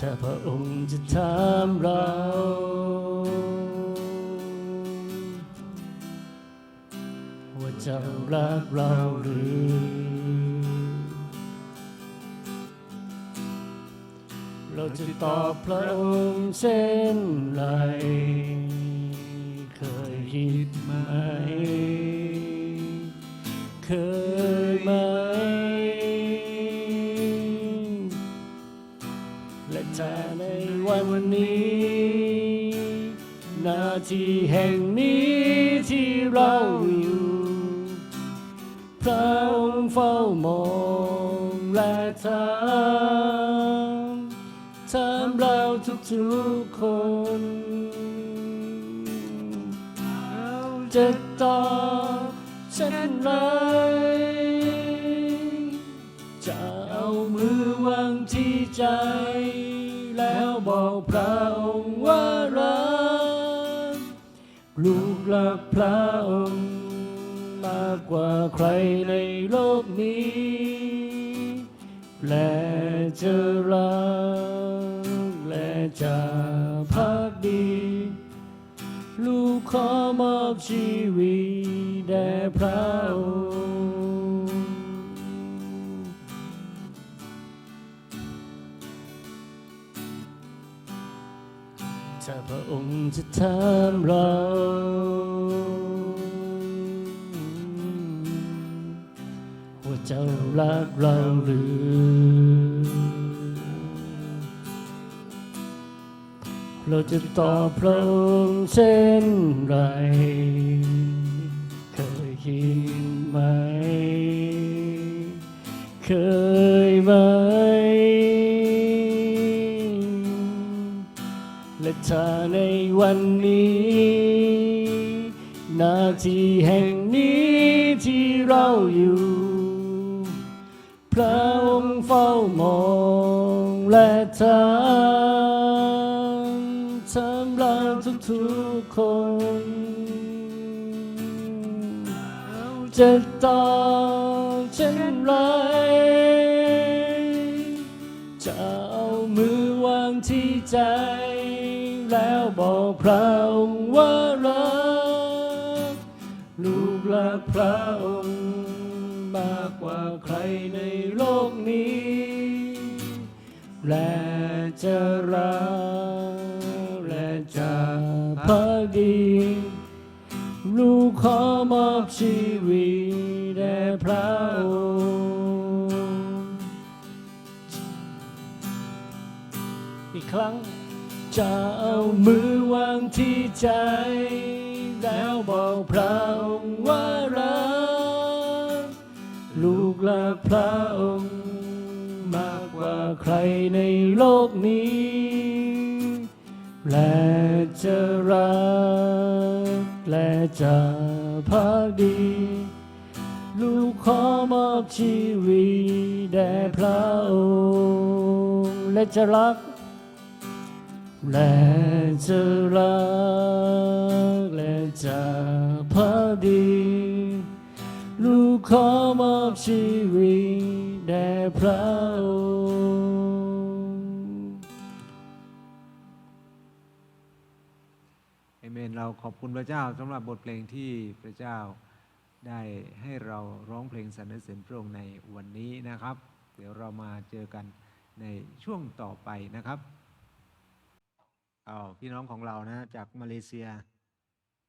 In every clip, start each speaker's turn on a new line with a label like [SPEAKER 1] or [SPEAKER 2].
[SPEAKER 1] ถ้าพระองค์จะถามเรา ว่าเจ้ารักเราหรือ เราจะตอบพระองค์เช่นไร เคยคิดไหม ที่แห่งนี้ที่เราอยู่ พระองค์เฝ้ามองและถามถามเราทุกๆคน เราจะตอบฉันรัก รักพระองค์ มากกว่าใครในโลกนี้ และจะรักและจะพักดี ลูกขอมอบชีวิตแด่พระองค์ ถ้าพระองค์จะถามเราว่าเจ้ารักเราหรือ เราจะตอบพระองค์เช่นไร เคยคิดไหม เคยไหม และถ้าในวันนี้ นาทีแห่งนี้ที่เราอยู่ พระองค์เฝ้ามองและถามถามเราทุกๆคนจะตอบเช่นไร พระองค์ว่ารัก ลูกรักพระองค์มากกว่าใครในโลกนี้ และจะรักและจะพักดี ลูกขอมอบชีวิตแด่พระองค์อีกครั้ง จะเอามือวางที่ใจ แล้วบอกพระองค์ว่ารักลูกรักพระองค์ มากกว่าใครในโลกนี้ และจะรัก และจะพักดี ลูกขอมอบชีวิตแด่พระองค์ และจะรัก และจะรักและจะพักดี ลูกขอมอบชีวิตแด่พระองค์
[SPEAKER 2] เอเมนเราขอบคุณพระเจ้าสำหรับบทเพลงที่พระเจ้าได้ให้เราร้องเพลงสรรเสริญพระองค์ในวันนี้นะครับ เดี๋ยวเรามาเจอกันในช่วงต่อไปนะครับ เอาพี่น้องของเรานะจากมาเลเซีย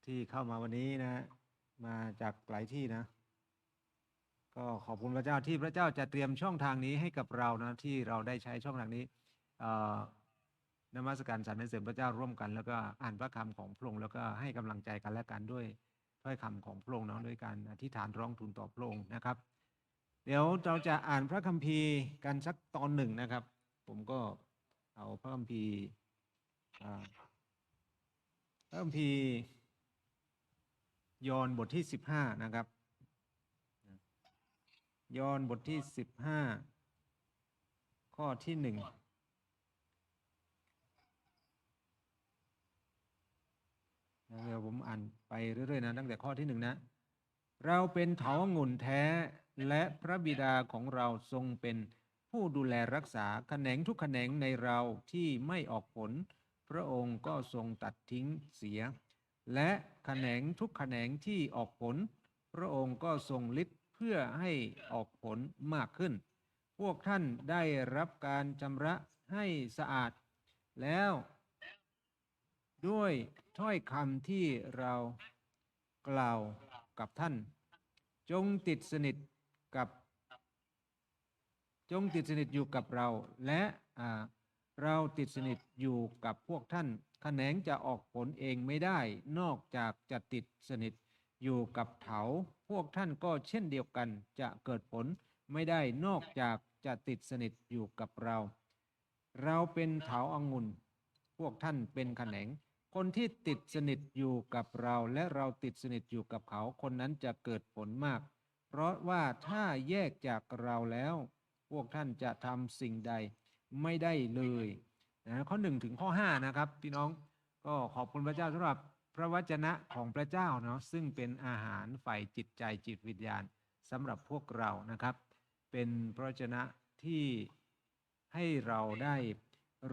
[SPEAKER 2] ที่เข้ามาวันนี้นะ มาจากหลายที่นะ ก็ขอบคุณพระเจ้าที่พระเจ้าจะเตรียมช่องทางนี้ให้กับเรานะที่เราได้ใช้ช่องทางนี้นมัสการสรรเสริญพระเจ้าร่วมกัน แล้วก็อ่านพระคำของพระองค์แล้วก็ให้กำลังใจกันและกันด้วยถ้อยคำของพระองค์เนาะด้วยการอธิษฐานร้องทูลต่อพระองค์นะครับ เดี๋ยวเราจะอ่านพระคัมภีร์กันสักตอนหนึ่งนะครับ ผมก็เอาพระคัมภีร์ อ่าพระคัมภีร์ยอห์นบทที่สิบห้านะครับ ยอห์นบทที่สิบห้าข้อที่หนึ่งเดี๋ยวผมอ่านไปเรื่อยๆนะตั้งแต่ข้อที่หนึ่งนะ เราเป็นเถาองุ่นแท้และพระบิดาของเราทรงเป็นผู้ดูแลรักษาแขนงทุกแขนงในเราที่ไม่ออกผล พระองค์ก็ทรงตัดทิ้งเสีย และแขนงทุกแขนงที่ออกผล พระองค์ก็ทรงฤทธิ์เพื่อให้ออกผลมากขึ้น พวกท่านได้รับการชำระให้สะอาด แล้ว ด้วยถ้อยคำที่เรากล่าวกับท่าน จงติดสนิทกับ จงติดสนิทอยู่กับเราและอ่า เราติดสนิทอยู่กับพวกท่านแขนงจะออกผลเองไม่ได้ นอกจากจะติดสนิทอยู่กับเถา พวกท่านก็เช่นเดียวกันจะเกิดผลไม่ได้นอกจากจะติดสนิทอยู่กับเรา เราเป็นเถาอางุ่นพวกท่านเป็นแขนง คนที่ติดสนิทอยู่กับเราและเราติดสนิทอยู่กับเขาคนนั้นจะเกิดผลมาก เพราะว่าถ้าแยกจากเราแล้ว พวกท่านจะทำสิ่งใด ไม่ได้เลยนะข้อหนึ่งถึงข้อ5นะครับพี่น้องก็ขอบคุณพระเจ้าสำหรับพระวจนะของพระเจ้าเนาะซึ่งเป็นอาหารฝ่ายจิตใจจิตวิญญาณสำหรับพวกเรานะครับ เป็นพระวจนะที่ให้เราได้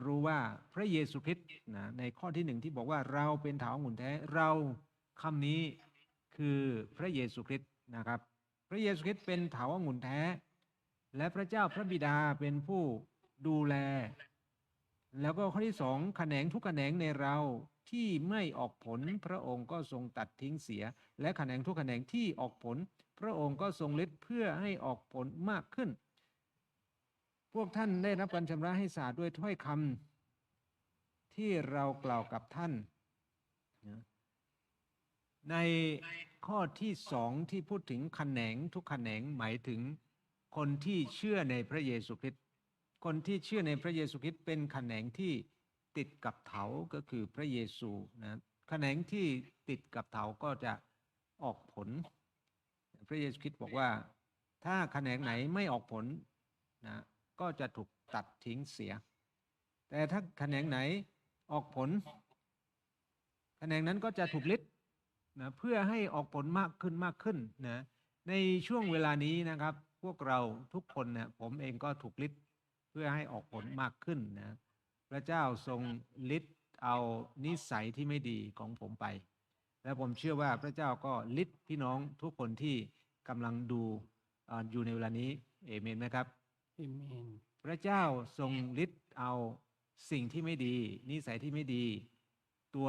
[SPEAKER 2] รู้ว่าพระเยซูคริสต์นะในข้อที่หนึ่งที่บอกว่าเราเป็นถาองุ่นแท้เราคำนี้คือพระเยซูคริสต์นะครับ พระเยซูคริสต์เป็นถาองุ่นแท้ และพระเจ้าพระบิดาเป็นผู้ ดูแล แล้วก็ข้อที่สองแขนงทุกแขนงในเราที่ไม่ออกผลพระองค์ก็ทรงตัดทิ้งเสีย และแขนงทุกแขนงที่ออกผล พระองค์ก็ทรงฤทธิ์เพื่อให้ออกผลมากขึ้น พวกท่านได้รับการชำระให้สะอาดด้วยถ้อยคำที่เรากล่าวกับท่าน ในข้อที่สองที่พูดถึงแขนงทุกแขนงหมายถึงคนที่เชื่อในพระเยซูคริสต์ คนที่เชื่อในพระเยซูคริสต์เป็นแขนงที่ติดกับเถาก็คือพระเยซูนะแขนงที่ติดกับเถาก็จะออกผล พระเยซูคริสต์บอกว่า ถ้าแขนงไหนไม่ออกผลนะก็จะถูกตัดทิ้งเสีย แต่ถ้าแขนงไหนออกผลแขนงนั้นก็จะถูกลิดนะเพื่อให้ออกผลมากขึ้นมากขึ้นนะในช่วงเวลานี้นะครับ พวกเราทุกคนนะผมเองก็ถูกลิด พื่อให้ออกผลมากขึ้นนะพระเจ้าทรงลิดเอานิสัยที่ไม่ดีของผมไป และผมเชื่อว่าพระเจ้าก็ลิดพี่น้องทุกคนที่กำลังดูเอ่ออยู่ในเวลานี้เอเมนไหมครับ
[SPEAKER 1] เอเมน
[SPEAKER 2] พระเจ้าทรงฤทธิ์เอาสิ่งที่ไม่ดี นิสัยที่ไม่ดี ตัว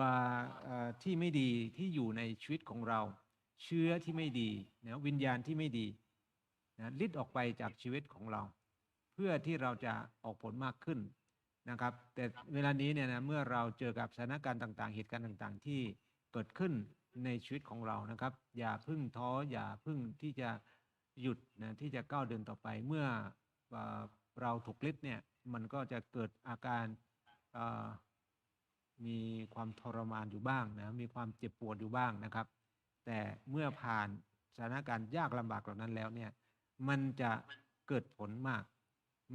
[SPEAKER 2] เอ่อที่ไม่ดีที่อยู่ในชีวิตของเรา เชื้อที่ไม่ดีนะวิญญาณที่ไม่ดีนะฤทธิ์ออกไปจากชีวิตของเรา เพื่อที่เราจะออกผลมากขึ้นนะครับ แต่เวลานี้เนี่ยนะเมื่อเราเจอกับสถานการณ์ต่าง ๆ เหตุการณ์ต่างๆ ที่เกิดขึ้นในชีวิตของเรานะครับ อย่าพึ่งท้ออย่าพึ่งที่จะหยุดนะที่จะก้าวเดินต่อไปเมื่อเอเราถูกฤทธิ์เนี่ยมันก็จะเกิดอาการมีความทรมานอยู่บ้างนะมีความเจ็บปวดอยู่บ้างนะครับ แต่เมื่อผ่านสถานการณ์ยากลำบากเหล่านั้นแล้วเนี่ยมันจะเกิดผลมาก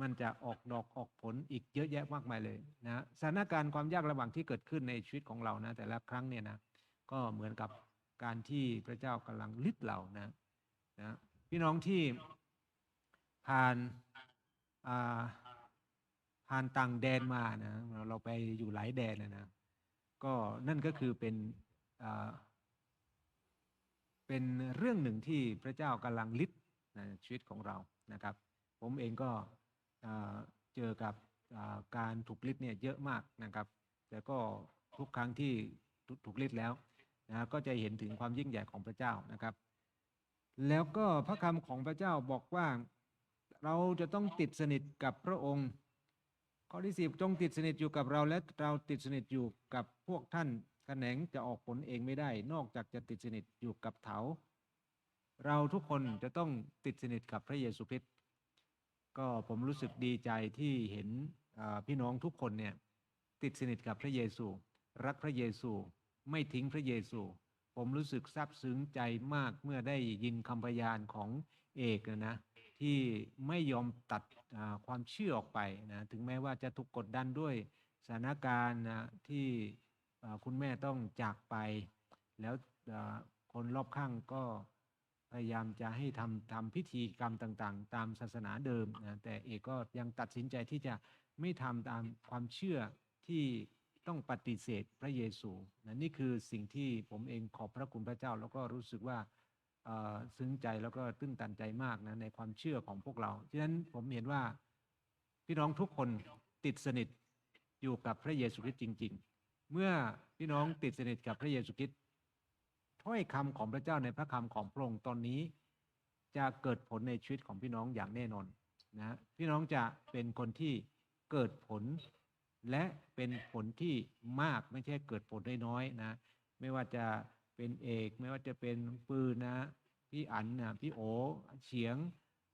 [SPEAKER 2] มันจะออกดอกออกผลอีกเยอะแยะมากมายเลยนะสถานการณ์ความยากลำบากที่เกิดขึ้นในชีวิตของเรานะแต่ละครั้งเนี่ยนะก็เหมือนกับการที่พระเจ้ากำลังลิดเรานะนะพี่น้องที่ผ่านาผ่านต่างแดนมานะเราไปอยู่หลายแดนนะนะก็นั่นก็คือเป็นเป็นเรื่องหนึ่งที่พระเจ้ากำลังลิดนะชีวิตของเรานะครับ ผมเองก็ เจอกับการถูกลิดเนี่ยเยอะมากนะครับ แต่ก็ทุกครั้งที่ถูถูกลิดแล้วนะก็จะเห็นถึงความยิ่งใหญ่ของพระเจ้านะครับ แล้วก็พระคำของพระเจ้าบอกว่าเราจะต้องติดสนิทกับพระองค์ ข้อที่สิบจงติดสนิทอยู่กับเราและเราติดสนิทอยู่กับพวกท่านแขนงจะออกผลเองไม่ได้ นอกจากจะติดสนิทอยู่กับเถาเราทุกคนจะต้องติดสนิทกับพระเยซูคริสต์ ก็ผมรู้สึกดีใจที่เห็นพี่น้องทุกคนเนี่ยติดสนิทกับพระเยซู รักพระเยซู ไม่ทิ้งพระเยซู ผมรู้สึกซาบซึ้งใจมากเมื่อได้ยินคำพยานของเอกนะที่ไม่ยอมตัดความเชื่อออกไปนะถึงแม้ว่าจะถูกกดดันด้วยสถานการณ์นะที่คุณแม่ต้องจากไป แล้วคนรอบข้างก็ พยายามจะให้ทำทำพิธีกรรมต่าง ๆ ตามศาสนาเดิมนะแต่เอกก็ยังตัดสินใจที่จะไม่ทำตามความเชื่อที่ต้องปฏิเสธพระเยซูนะนี่คือสิ่งที่ผมเองขอบพระคุณพระเจ้า แล้วก็รู้สึกว่าเออซึ้งใจแล้วก็ตื้นตันใจมากนะในความเชื่อของพวกเราฉะนั้นผมเห็นว่าพี่น้องทุกคนติดสนิทอยู่กับพระเยซูคริสต์จริง ๆ เมื่อพี่น้องติดสนิทกับพระเยซูคริสต์ ถ้อยคำของพระเจ้าในพระคำของพระองค์ตอนนี้ จะเกิดผลในชีวิตของพี่น้องอย่างแน่นอนนะพี่น้องจะเป็นคนที่เกิดผล และเป็นผลที่มากไม่ใช่เกิดผลได้น้อยๆนะ ไม่ว่าจะเป็นเอก ไม่ว่าจะเป็นปืนนะพี่อันนะพี่โอเฉียง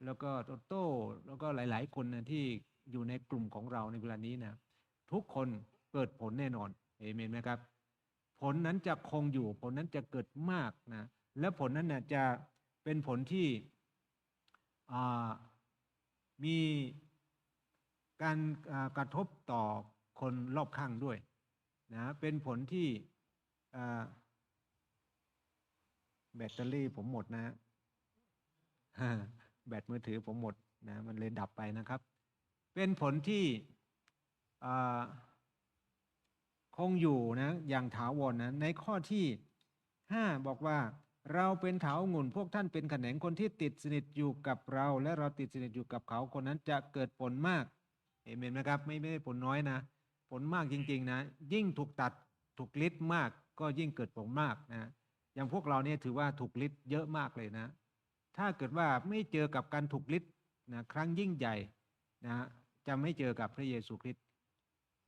[SPEAKER 2] แล้วก็โตโต้แล้วก็หลาย ๆ คนนะที่อยู่ในกลุ่มของเราในเวลานี้นะทุกคนเกิดผลแน่นอนเอเมนไหมครับ ผลนั้นจะคงอยู่ ผลนั้นจะเกิดมากนะ และผลนั้นนะจะเป็นผลที่มีการกระทบต่อคนรอบข้างด้วยนะเป็นผลที่แบตเตอรี่ผมหมดนะแบตมือถือผมหมดนะมันเลยดับไปนะครับ เป็นผลที่ คงอยู่นะอย่างถาวรนะในข้อที่5บอกว่า เราเป็นเถาองุ่นพวกท่านเป็นแขนงคนที่ติดสนิทอยู่กับเรา และเราติดสนิทอยู่กับเขาคนนั้นจะเกิดผลมากเอเมนไหมครับ ไม่ไม่ได้ผลน้อยนะ ผลมากจริง ๆ นะ ยิ่งถูกตัดถูกลิดมากก็ยิ่งเกิดผลมากนะอย่างพวกเราเนี่ยถือว่าถูกลิดเยอะมากเลยนะ ถ้าเกิดว่าไม่เจอกับการถูกลิดนะครั้งยิ่งใหญ่นะจะไม่เจอกับพระเยซูคริสต์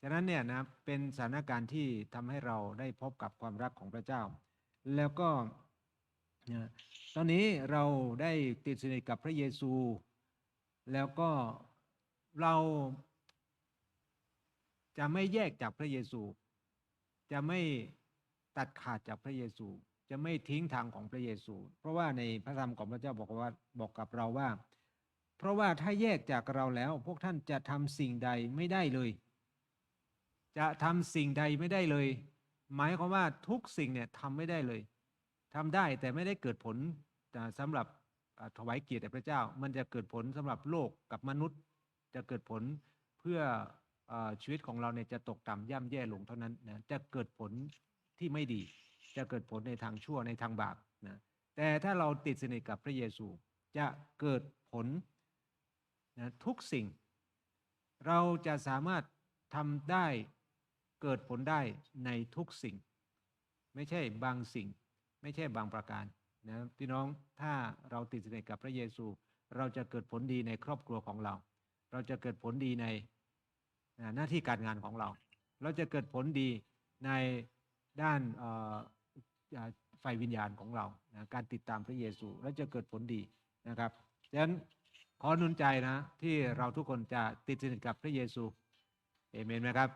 [SPEAKER 2] ฉะนั้นเนี่ยนะเป็นสถานการณ์ที่ทำให้เราได้พบกับความรักของพระเจ้า แล้วก็ตอนนี้เราได้ติดสนิทกับพระเยซู แล้วก็เราจะไม่แยกจากพระเยซู จะไม่ตัดขาดจากพระเยซู จะไม่ทิ้งทางของพระเยซู เพราะว่าในพระธรรมของพระเจ้าบอกว่าบอกกับเราว่า เพราะว่าถ้าแยกจากเราแล้ว พวกท่านจะทำสิ่งใดไม่ได้เลย จะทำสิ่งใดไม่ได้เลย หมายความว่าทุกสิ่งเนี่ยทำไม่ได้เลยทำได้แต่ไม่ได้เกิดผลอ่าสำหรับถวายเกียรติแด่พระเจ้า มันจะเกิดผลสำหรับโลกกับมนุษย์ จะเกิดผลเพื่ออชีวิตของเราเนี่ยจะตกต่ำย่ำแย่ลงเท่านั้นนะจะเกิดผลที่ไม่ดี จะเกิดผลในทางชั่วในทางบาปนะแต่ถ้าเราติดสนิทกับพระเยซูจะเกิดผลนะทุกสิ่ง เราจะสามารถทำได้ เกิดผลได้ในทุกสิ่ง ไม่ใช่บางสิ่ง ไม่ใช่บางประการนะพี่น้องถ้าเราติดสนิทกับพระเยซู เราจะเกิดผลดีในครอบครัวของเรา เราจะเกิดผลดีในหน้าที่การงานของเรา เราจะเกิดผลดีในด้านไฟวิญญาณของเรานะการติดตามพระเยซูแล้วจะเกิดผลดีนะครับดังนั้นขอหนุนใจนะที่เราทุกคนจะติดสนิทกับพระเยซูเอเมนไหมครับ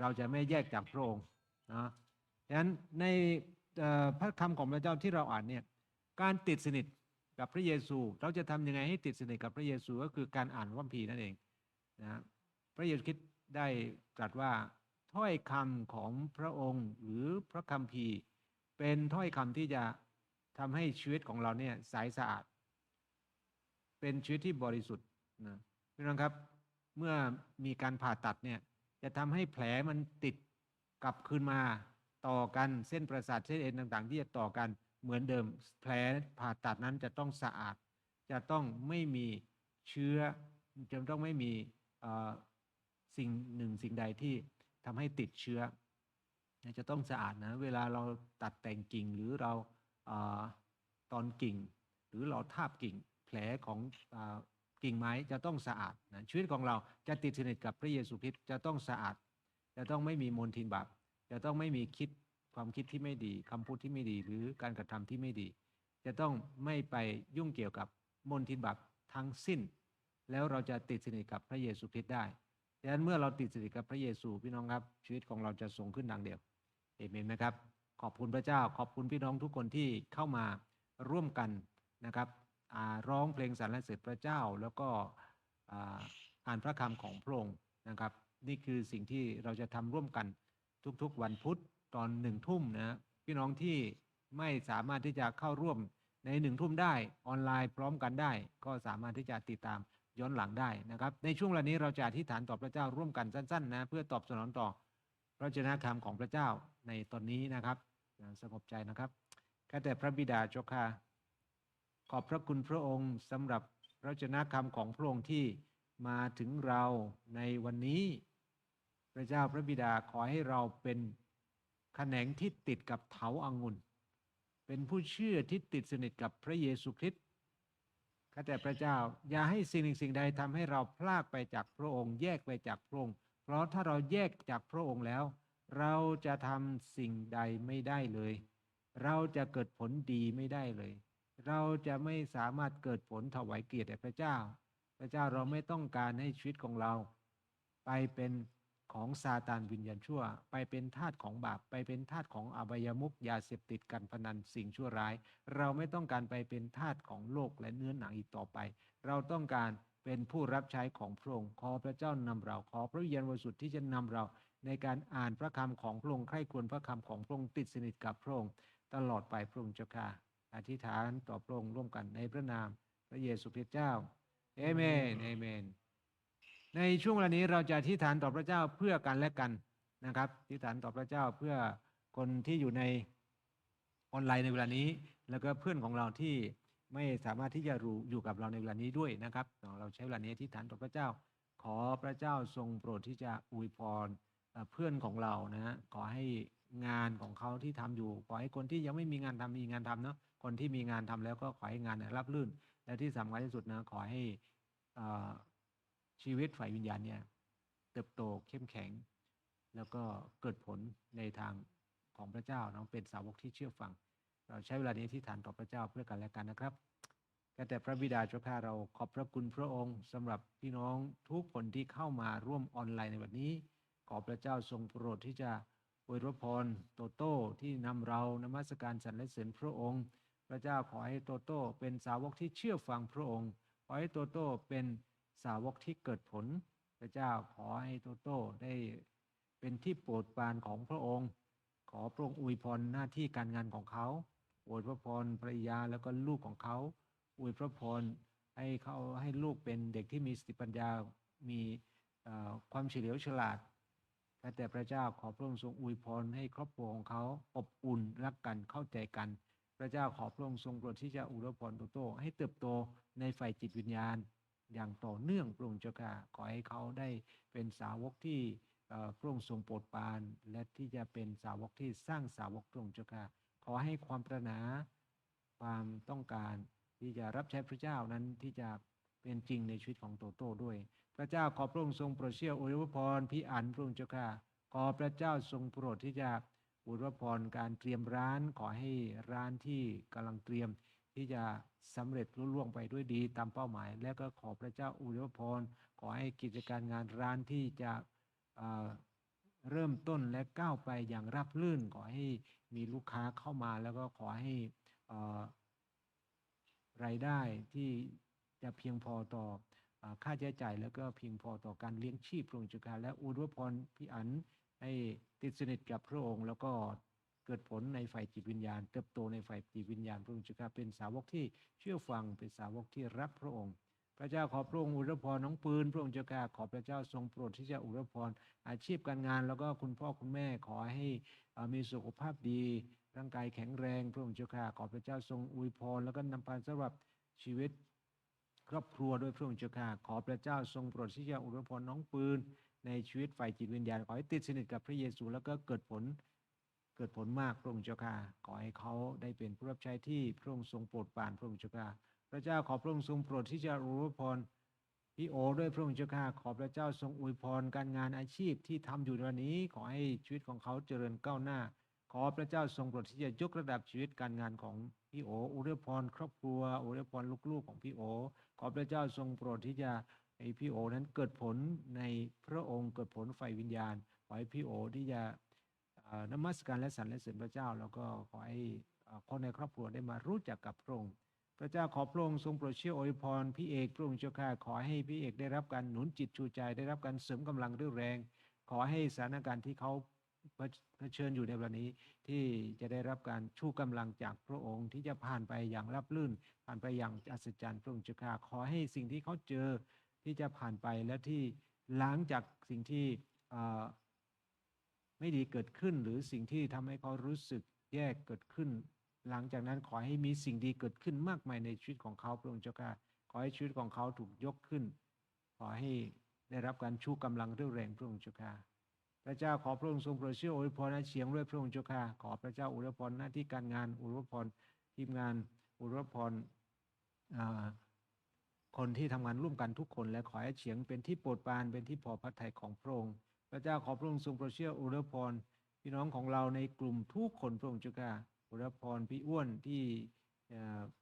[SPEAKER 2] เราจะไม่แยกจากพระองค์นะดังนั้นในพระคำของพระเจ้าที่เราอ่านเนี่ยการติดสนิทกับพระเยซู เราจะทำยังไงให้ติดสนิทกับพระเยซูก็คือการอ่านพระคัมภีนั่นเองนะพระเยซูคริสต์ได้ตรัสว่าถ้อยคำของพระองค์หรือพระคัมภีร์ เป็นถ้อยคำที่จะทำให้ชีวิตของเราเนี่ยใสสะอาด เป็นชีวิตที่บริสุทธิ์นะพี่น้องครับเมื่อมีการผ่าตัดเนี่ย จะทำให้แผลมันติดกลับคืนมาต่อกันเส้นประสาทเส้นเอ็นต่างๆ ที่จะต่อกันเหมือนเดิม แผลผ่าตัดนั้นจะต้องสะอาด จะต้องไม่มีเชื้อจะต้องไม่มีสิ่งหนึ่งสิ่งใดที่ทำให้ติดเชื้อ จะต้องสะอาดนะ เวลาเราตัดแต่งกิ่งหรือเราออตอนกิ่ง หรือเราทาบกิ่ง แผลของ กิ่งไม้จะต้องสะอาดนะชีวิตของเราจะติดสนิทกับพระเยซูคริสต์จะต้องสะอาด จะต้องไม่มีมลทินบาปจะต้องไม่มีคิดความคิดที่ไม่ดีคำพูดที่ไม่ดีหรือการกระทำที่ไม่ดี จะต้องไม่ไปยุ่งเกี่ยวกับมลทินบาปทั้งสิ้น แล้วเราจะติดสนิทกับพระเยซูคริสต์ได้ดังนั้นเมื่อเราติดสนิทกับพระเยซูพี่น้องครับ ชีวิตของเราจะสูงขึ้นดังเดียวเอเมนไหมครับขอบคุณพระเจ้าขอบคุณพี่น้องทุกคนที่เข้ามาร่วมกันนะครับ ร้องเพลงสรรเสริญพระเจ้า แล้วก็อ่าอ่านพระคำของพระองค์นะครับ นี่คือสิ่งที่เราจะทำร่วมกันทุกๆ วันพุธตอนหนึ่งทุ่มนะพี่น้องที่ไม่สามารถที่จะเข้าร่วมในหนึ่งทุ่มได้ออนไลน์พร้อมกันได้ ก็สามารถที่จะติดตามย้อนหลังได้นะครับ ในช่วงเวลานี้เราจะอธิษฐานต่อพระเจ้าร่วมกันสั้นๆนะเพื่อตอบสนองต่อพระเจนะคำของพระเจ้าในตอนนี้นะครับสงบใจนะครับข้าแต่พระบิดาเจ้าค่ะ ขอบพระคุณพระองค์สำหรับพระเจนะคำของพระองค์ที่มาถึงเราในวันนี้ พระเจ้าพระบิดาขอให้เราเป็นแขนงที่ติดกับเถาอางุ่น เป็นผู้เชื่อที่ติดสนิทกับพระเยซูคริสต์ข้าแต่พระเจ้าอย่าให้สิ่งหนึ่งสิ่งใดทำให้เราพลากไปจากพระองค์ แยกไปจากพระองค์ เพราะถ้าเราแยกจากพระองค์แล้ว เราจะทำสิ่งใดไม่ได้เลย เราจะเกิดผลดีไม่ได้เลย เราจะไม่สามารถเกิดผลถวายเกียรติแด่พระเจ้า พระเจ้าเราไม่ต้องการให้ชีวิตของเรา ไปเป็นของซาตานวิญญาณชั่ว ไปเป็นทาสของบาป ไปเป็นทาสของอบายมุขยาเสพติดการพนันสิ่งชั่วร้าย เราไม่ต้องการไปเป็นทาสของโลกและเนื้อหนังอีกต่อไป เราต้องการเป็นผู้รับใช้ของพระองค์ขอพระเจ้านำเราขอพระวิญญาณบริสุทธิ์ที่จะนำเรา ในการอ่านพระคำของพระองค์ใคร่ควรพระคำของพระองค์ติดสนิทกับพระองค์ตลอดไปพระองค์เจ้าค่ะ อธิษฐานต่อพระองค์ร่วมกันในพระนามพระเยซูคริสต์เจ้าเอเมนเอเมน ในช่วงเวลานี้เราจะอธิษฐานต่อพระเจ้าเพื่อกันและกันนะครับอธิษฐานต่อพระเจ้าเพื่อคนที่อยู่ในออนไลน์ในเวลานี้ แล้วก็เพื่อนของเราที่ไม่สามารถที่จะรู้อยู่กับเราในเวลานี้ด้วยนะครับ เราใช้เวลานี้อธิษฐานต่อพระเจ้า ขอพระเจ้าทรงโปรดที่จะอวยพรเอ่อเพื่อนของเรานะฮะขอให้งานของเขาที่ทำอยู่ ขอให้คนที่ยังไม่มีงานทำมีงานทำเนาะ คนที่มีงานทำแล้วก็ขอให้งานรับรื่น และที่สำคัญที่สุดนะขอให้ชีวิตฝ่ายวิญญาณเนี่ยเติบโตเข้มแข็ง แล้วก็เกิดผลในทางของพระเจ้าน้องเป็นสาวกที่เชื่อฟัง เราใช้เวลานี้ที่ฐานต่อพระเจ้าเพื่อกันและกันนะครับแต่พระบิดาเจ้าข้าเราขอบพระคุณพระองค์สำหรับพี่น้องทุกคนที่เข้ามาร่วมออนไลน์ในวันนี้ ขอพระเจ้าทรงโปรดที่จะอวยพรโตโต้ที่นำเรานมัสการสรรเสริญพระองค์ พระเจ้าขอให้โตโต้เป็นสาวกที่เชื่อฟังพระองค์ ขอให้โตโต้เป็นสาวกที่เกิดผล พระเจ้าขอให้โตโต้ได้เป็นที่โปรดปรานของพระองค์ ขอพระองค์อวยพรหน้าที่การงานของเขาอวยพระพรภรรยาแล้วก็ลูกของเขาอวยพระพรให้เขาให้ลูกเป็นเด็กที่มีสติปัญญา มีความเฉลียวฉลาดแต่พระเจ้าขอพระองค์ทรงอวยพรให้ครอบครัวของเขาอบอุ่นรักกันเข้าใจกัน พระเจ้าขอพระองค์ทรงโปรดที่จะอวยพรโตโต้ให้เติบโตในฝ่ายจิตวิญญาณ อย่างต่อเนื่องพระองค์เจ้าค่ะขอให้เขาได้เป็นสาวกที่พระองค์ทรงโปรดปราน และที่จะเป็นสาวกที่สร้างสาวกพระองค์เจ้าค่ะขอให้ความปรารถนาความต้องการที่จะรับใช้พระเจ้านั้นที่จะเป็นจริงในชีวิตของโตโต้ด้วย พระเจ้าขอพระองค์ทรงโปรดเชี่ยวอวยพรพี่อันพระองค์เจ้าค่ะขอพระเจ้าทรงโปรดที่จะ อวพรการเตรียมร้านขอให้ร้านที่กำลังเตรียมที่จะสำเร็จรุ่ล่วงไปด้วยดีตามเป้าหมาย และก็ขอพระเจ้าอวยพรขอให้กิจการงานร้านที่จะเริ่มต้นและก้าวไปอย่างราบรื่น ขอให้มีลูกค้าเข้ามาแล้วก็ขอให้รายได้ที่จะเพียงพอต่ออค่าใช้จ่ายแล้วก็เพียงพอต่อการเลี้ยงชีพพระองค์เจ้าและอุดมพรพี่อัน ให้ติดสนิทกับพระองค์ แล้วก็เกิดผลในฝ่ายจิตวิญญาณ เติบโตในฝ่ายจิตวิญญาณพระองค์เจ้าค่ะเป็นสาวกที่เชื่อฟังเป็นสาวกที่รักพระองค์ พระเจ้าขอพระองค์อุดมพรน้องปืน พระองค์เจ้าค่ะขอพระเจ้าทรงโปรดที่จะอุดมพรอาชีพการงาน แล้วก็คุณพ่อคุณแม่ขอให้มีสุขภาพดี ร่างกายแข็งแรง พระองค์เจ้าค่ะขอพระเจ้าทรงอวยพร แล้วก็นำพาสำหรับชีวิตครอบครัวด้วยพระองค์เจ้าค่ะขอพระเจ้าทรงโปรดที่จะอวยพรน้องปืน ในชีวิตฝ่ายจิตวิญญาณขอให้ติดสนิทกับพระเยซูแล้วก็เกิดผลเกิดผลมากพระองค์เจ้าค่ะขอให้เขาได้เป็นผู้รับใช้ที่พระองค์ทรงโปรดปรานพระองค์เจ้าค่ะพระเจ้าขอพระองค์ทรงโปรดที่จะอวยพรพี่โอด้วยพระองค์เจ้าข้าขอพระเจ้าทรงอวยพรการงานอาชีพที่ทำอยู่ในวันนี้ ขอให้ชีวิตของเขาเจริญก้าวหน้า ขอพระเจ้าทรงโปรดที่จะยกระดับชีวิตการงานของพี่โออวยพรครอบครัวอวยพรลูกๆของพี่โอ ขอพระเจ้าทรงโปรดที่จะ ให้พี่โอนั้นเกิดผลในพระองค์เกิดผลไฟวิญญาณ ขอให้พี่โอที่จะนมัสการและสรรเสริญพระเจ้า แล้วก็ขอให้คนในครอบครัวได้มารู้จักกับพระองค์พระเจ้าขอพระองค์ทรงโปรดเชื่ออวยพรพี่เอกพระองค์เจ้าข้าขอให้พี่เอกได้รับการหนุนจิตชูใจ ได้รับการเสริมกำลังเรี่ยวแรง ขอให้สถานการณ์ที่เขาเผชิญอยู่ในวันนี้ ที่จะได้รับการชูกำลังจากพระองค์ที่จะผ่านไปอย่างรับลื่น ผ่านไปอย่างอัศจรรย์พระองค์เจ้าข้าขอให้สิ่งที่เขาเจอ ที่จะผ่านไปและที่หล้างจากสิ่งที่ไม่ดีเกิดขึ้น หรือสิ่งที่ทำให้เขารู้สึกแย่เกิดขึ้น หลังจากนั้นขอให้มีสิ่งดีเกิดขึ้นมากมายในชีวิตของเขาพระองค์เจ้าข้าขอให้ชีวิตของเขาถูกยกขึ้น ขอให้ได้รับการชูกำลังเรี่ยวแรงพระองค์เจ้าข้าพระเจ้าขอพระองค์ทรงโปรดชื่ออวยพรและเฉียงด้วยพระองค์เจ้าข้าขอพระเจ้าอวยพรหน้าที่การงานอวยพรทีมงานอวยพรอ่า คนที่ทำงานร่วมกันทุกคน และขอให้เฉียงเป็นที่โปรดปรานเป็นที่พอพระทัยของพระองค์พระเจ้าขอพระองค์ทรงโปรดเชื่ออวยพรพี่น้องของเราในกลุ่มทุกคนพระองค์เจ้าข้าอวยพรพี่อ้วนที่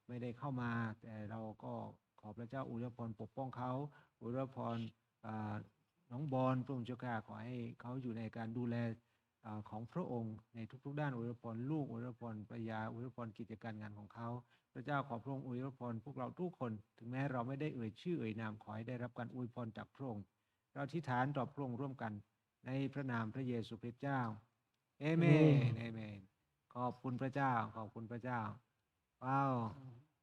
[SPEAKER 2] ไม่ได้เข้ามา แต่เราก็ขอพระเจ้าอวยพรปกป้องเขาอวยพรน้องบอลพระองค์เจ้าข้าขอให้เขาอยู่ในการดูแลของพระองค์ในทุกๆ ด้านอวยพรลูกอวยพรภรยาอวยพรกิจการงานของเขา พระเจ้าขอพระองค์อวยพรพวกเราทุกคน ถึงแม้เราไม่ได้เอ่ยชื่อเอ่ยนามขอให้ได้รับการอวยพรจากพระองค์เราอธิษฐานต่อพระองค์ร่วมกันในพระนามพระเยซูคริสต์เจ้าเอเมนเอเมน ขอบคุณพระเจ้า ขอบคุณพระเจ้า ว้าว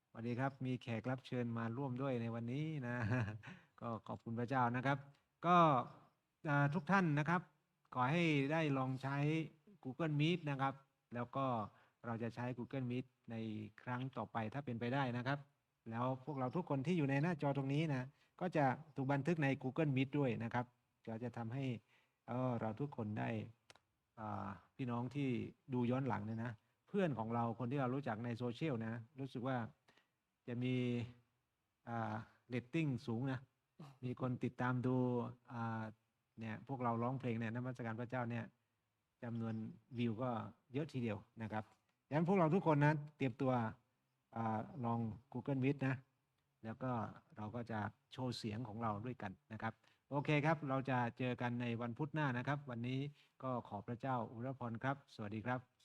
[SPEAKER 2] สวัสดีครับ มีแขกรับเชิญมาร่วมด้วยในวันนี้นะ ก็ขอบคุณพระเจ้านะครับ ก็อ่าทุกท่านนะครับ ขอให้ได้ลองใช้ Google Meet นะครับ แล้วก็ เราจะใช้ Google Meet ในครั้งต่อไปถ้าเป็นไปได้นะครับ แล้วพวกเราทุกคนที่อยู่ในหน้าจอตรงนี้นะ ก็จะถูกบันทึกใน Google Meet ด้วยนะครับก็จะทำให้เออเราทุกคนได้พี่น้องที่ดูย้อนหลังเนี่ยนะ เพื่อนของเราคนที่เรารู้จักในโซเชียลนะ รู้สึกว่าจะมีเรตติ้งสูงนะ มีคนติดตามดูเนี่ยพวกเราร้องเพลงเนี่ยนมัสการพระเจ้าเนี่ยจำนวนวิวก็เยอะทีเดียวนะครับ ดังนั้นพวกเราทุกคนนะเตรียมตัวอลอง Google Meet นะ แล้วก็เราก็จะโชว์เสียงของเราด้วยกันนะครับ โอเคครับ เราจะเจอกันในวันพุธหน้านะครับ วันนี้ก็ขอพระเจ้าอุรพรครับ สวัสดีครับ